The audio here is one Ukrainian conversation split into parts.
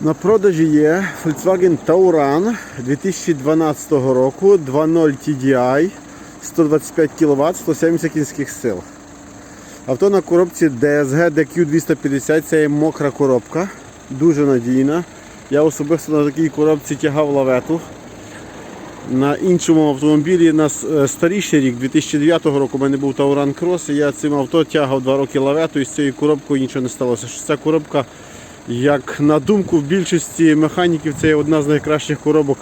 На продажі є Volkswagen Tauran 2012 року 2.0 TDI 125 кВт 170 кінських сил. Авто на коробці DSG DQ250 це є мокра коробка, дуже надійна. Я особисто на такій коробці тягав лавету. На іншому автомобілі на е, старіший рік, 2009 року, у мене був Tauran Cross, і я цим авто тягав 2 роки лавету і з цією коробкою нічого не сталося. Ця коробка, як на думку в більшості механіків, це є одна з найкращих коробок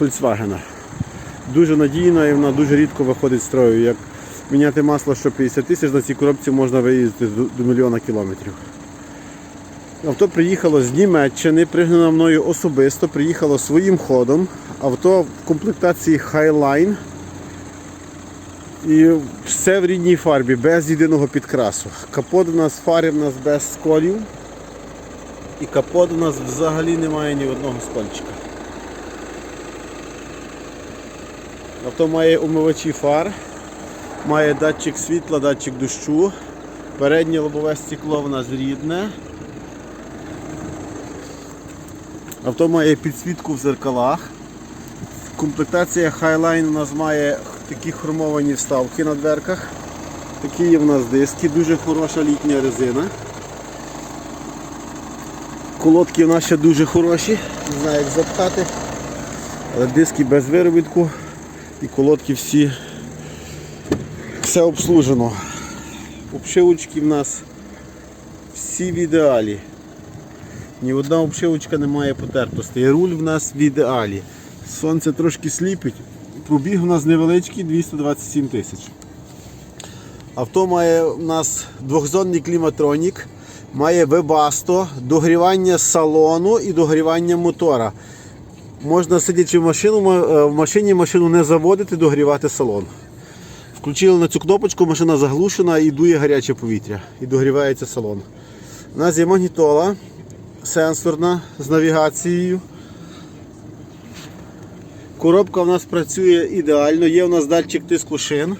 Volkswagen. Дуже надійна і вона дуже рідко виходить з строю. Як міняти масло що 50 тисяч, на цій коробці можна виїздити до, мільйона кілометрів. Авто приїхало з Німеччини, пригнано мною особисто, приїхало своїм ходом. Авто в комплектації Highline. І все в рідній фарбі, без єдиного підкрасу. Капот у нас фари в нас без сколів. І капот у нас взагалі немає ні одного скольчика. Авто має умивачі фар, має датчик світла, датчик дощу. Переднє лобове стекло в нас рідне. Авто має підсвітку в зеркалах. Комплектація Highline у нас має такі хромовані вставки на дверках. Такі є в нас диски, дуже хороша літня резина. Колодки в нас ще дуже хороші, не знаю як запхати. Але диски без виробітку і колодки всі все обслужено. Обшивочки в нас всі в ідеалі. Ні одна обшивочка не має потертостей. Руль в нас в ідеалі. Сонце трошки сліпить. Пробіг у нас невеличкий 227 тисяч. Авто має у нас двохзонний кліматронік, має вебасто, догрівання салону і догрівання мотора. Можна сидячи в, машину, е, в машині машину не заводити, догрівати салон. Включили на цю кнопочку, машина заглушена і дує гаряче повітря. І догрівається салон. У нас є магнітола сенсорна з навігацією. Коробка в нас працює ідеально, є у нас датчик тиску шин.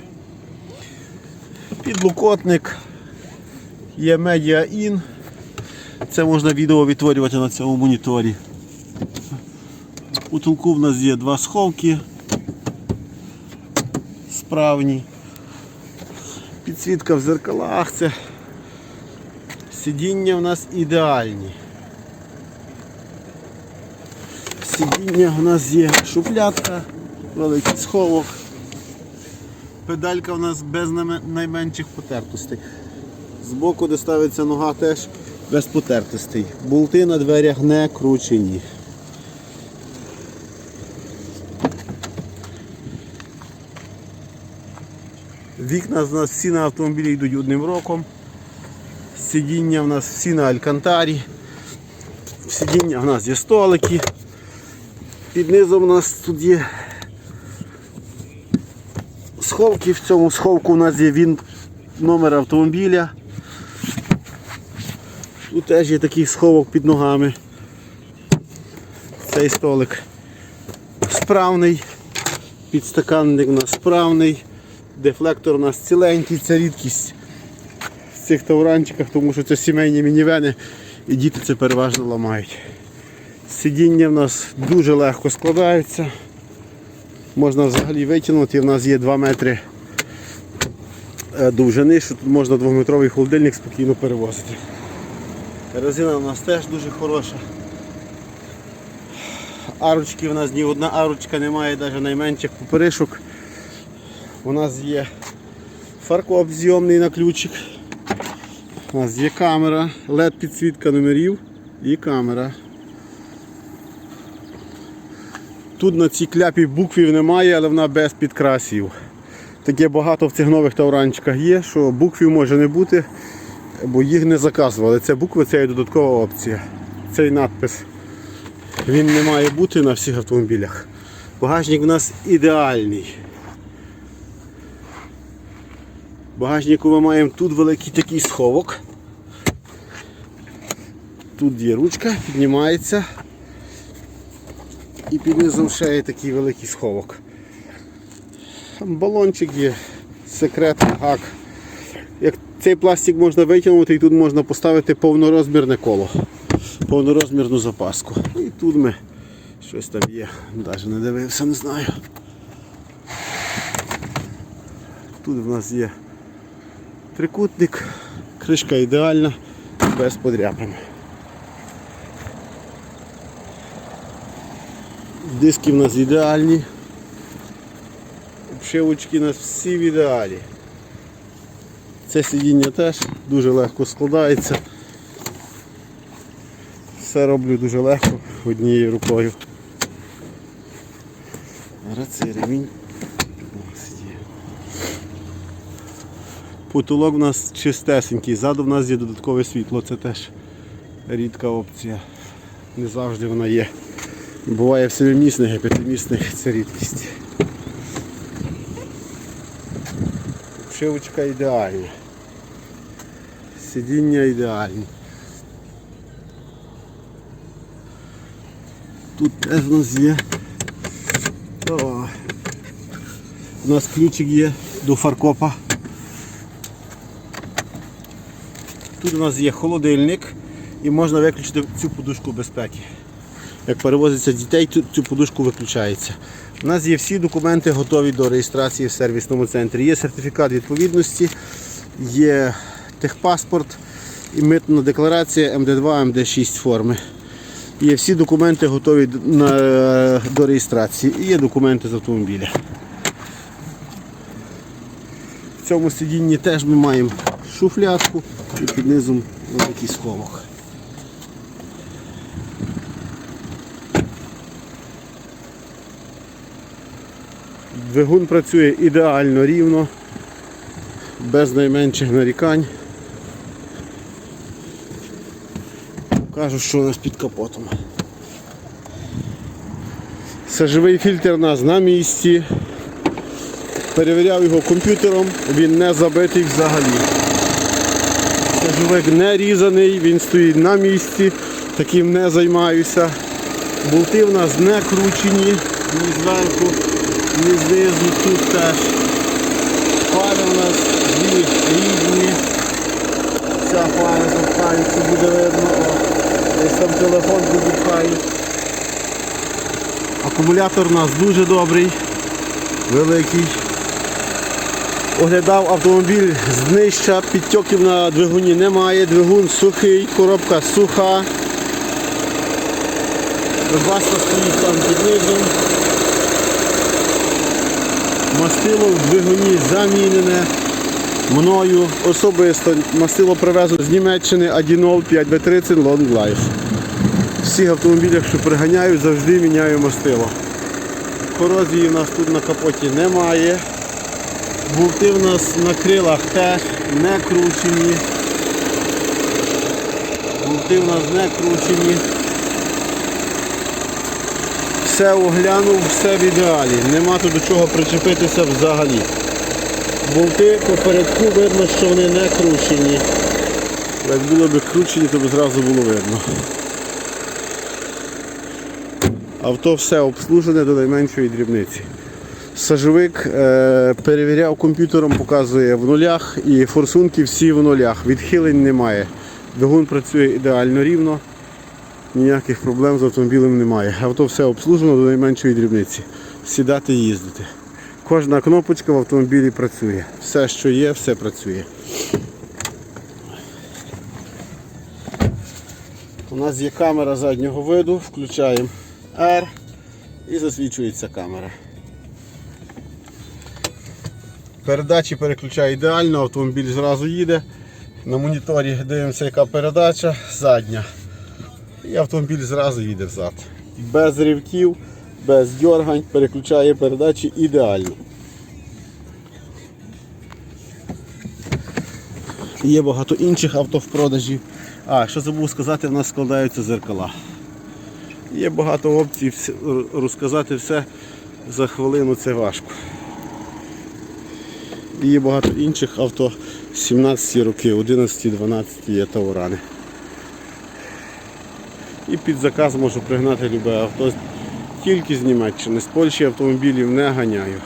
Підлокотник, є In. Це можна відео відтворювати на цьому моніторі. У тулку в нас є два сховки справні. Підсвітка в зеркалах. Це сидіння в нас ідеальні. Сидіння у нас є шуфлятка, великий сховок. Педалька у нас без найменших потертостей. Збоку, де ставиться нога, теж без потертостей. Болти на дверях не кручені. Вікна в нас всі на автомобілі йдуть одним роком. Сидіння в нас всі на алькантарі. Сидіння в нас є столики. Під низом у нас тут є сховки. В цьому сховку у нас є він номер автомобіля. Тут теж є такий сховок під ногами. Цей столик справний. Підстаканник у нас справний. Дефлектор у нас ціленький, це рідкість в цих тавранчиках, тому що це сімейні мінівени і діти це переважно ламають. Сидіння в нас дуже легко складається. Можна взагалі витягнути, в нас є 2 метри е, довжини, що тут можна двометровий холодильник спокійно перевозити. Резина у нас теж дуже хороша. Арочки у нас ні одна арочка немає, навіть найменших поперишок. У нас є фаркоп зйомний на ключик. У нас є камера, LED підсвітка номерів і камера. Тут на цій кляпі буквів немає, але вона без підкрасів. Таке багато в цих нових тавранчиках є, що буквів може не бути, бо їх не заказували. Це букви це є додаткова опція. Цей надпис він не має бути на всіх автомобілях. Багажник у нас ідеальний. В багажнику ми маємо тут великий такий сховок. Тут є ручка, піднімається. І під низом ще є такий великий сховок. Балончик є, секретний гак. Цей пластик можна витягнути і тут можна поставити повнорозмірне коло. повнорозмірну запаску. І тут ми щось там є, навіть не дивився, не знаю. Тут в нас є трикутник, кришка ідеальна, без подряпин. Диски в нас ідеальні. Обшивочки у нас всі в ідеалі. Це сидіння теж дуже легко складається. Все роблю дуже легко однією рукою. Зараз цей ремінь. Потолок у нас чистесенький, ззаду в нас є додаткове світло, це теж рідка опція. Не завжди вона є. Буває в семимісних і п'ятимісних це рідкість. Обшивочка ідеальна. Сидіння ідеальні. Тут теж у нас є. О, у нас ключик є до фаркопа. Тут у нас є холодильник і можна виключити цю подушку безпеки. Як перевозиться дітей, тут цю подушку виключається. У нас є всі документи готові до реєстрації в сервісному центрі. Є сертифікат відповідності, є техпаспорт і митна декларація МД2, МД6 форми. Є всі документи готові до реєстрації. І є документи з автомобіля. В цьому сидінні теж ми маємо шуфлядку і під низом великий сховок. Двигун працює ідеально рівно, без найменших нарікань. Кажу, що у нас під капотом. Сажовий фільтр у нас на місці. Перевіряв його комп'ютером, він не забитий взагалі. Сажовик не різаний, він стоїть на місці, таким не займаюся. Болти в нас не кручені, ні зверху, ні знизу, тут теж. Фари у нас дві різні. Ця фара запхається, буде видно. Десь там телефон запхають. Акумулятор у нас дуже добрий, великий. Оглядав автомобіль з днища, підтьоків на двигуні немає, двигун сухий, коробка суха. Баста стоїть там під низом. Мастило в двигуні замінене мною особисто. Мастило привезли з Німеччини Adinol 5B30 Long Life. Всіх автомобілях, що приганяю, завжди міняю мастило. Корозії в нас тут на капоті немає. Болти в нас на крилах теж не кручені. Болти в нас не кручені. Все оглянув, все в ідеалі. Нема тут до чого причепитися взагалі. Болти попередку видно, що вони не кручені. Як було б кручені, то б зразу було видно. Авто все обслужене до найменшої дрібниці. Сажовик е, перевіряв комп'ютером, показує в нулях і форсунки всі в нулях. Відхилень немає. Двигун працює ідеально рівно, ніяких проблем з автомобілем немає. Авто все обслужено до найменшої дрібниці. Сідати і їздити. Кожна кнопочка в автомобілі працює. Все, що є, все працює. У нас є камера заднього виду, включаємо R і засвічується камера. Передачі переключає ідеально, автомобіль зразу їде. На моніторі дивимося, яка передача, задня. І автомобіль зразу їде взад. Без ривків, без дьоргань, переключає передачі ідеально. Є багато інших авто в продажі. А, що забув сказати, в нас складаються зеркала. Є багато опцій, розказати все за хвилину це важко. Є багато інших авто 17 роки, 11-12 є таурани. І під заказ можу пригнати любе авто тільки з Німеччини. З Польщі автомобілів не ганяю.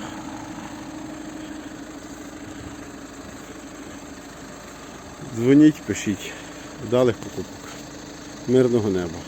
Дзвоніть, пишіть. Вдалих покупок. Мирного неба.